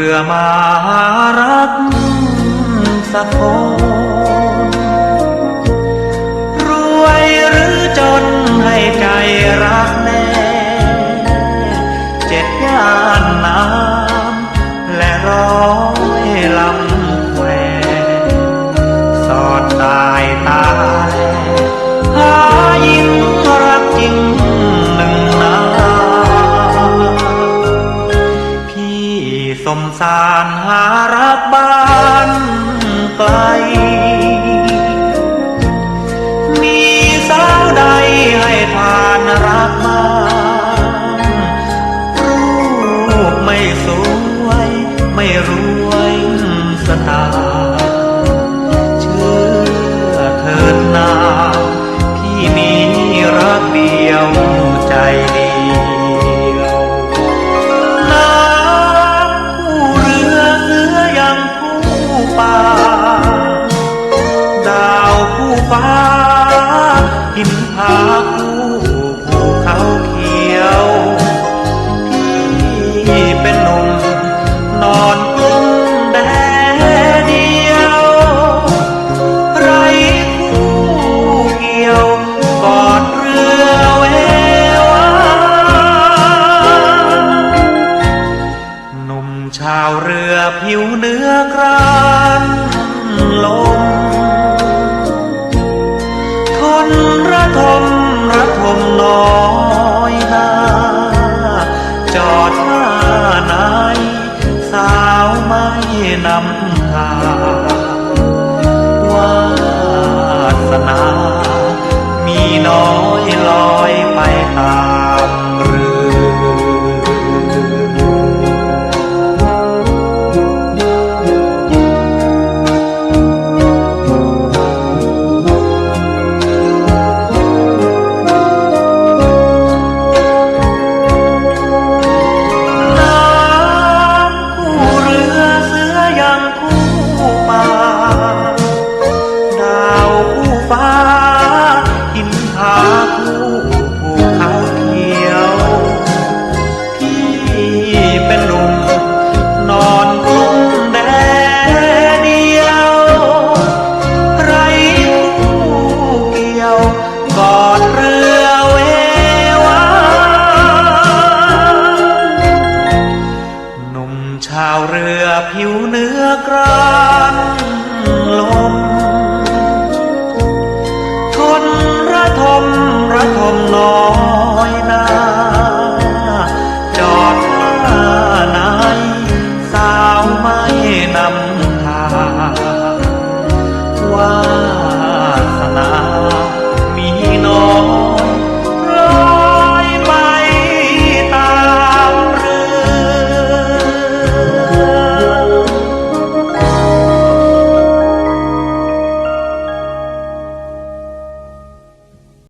ือมารักสักคนรวยหรือจนให้ใจรักแน่ เจ็ดย่านน้ำและร้อยลำแควสอดตา สารหารักบ้านไกล หินผาผู้ภูเขาเขียว พี่เป็นหนุ่มนอนกุ้มแดดเดียว ไรคู่เกี่ยวกอดเรือเววาหนุ่มชาวเรือผิวเนื้อกรานลม ทมระทมน้อยนาจอดท่านายสาวไม่นำทาวาสนา หนุ่มชาวเรือ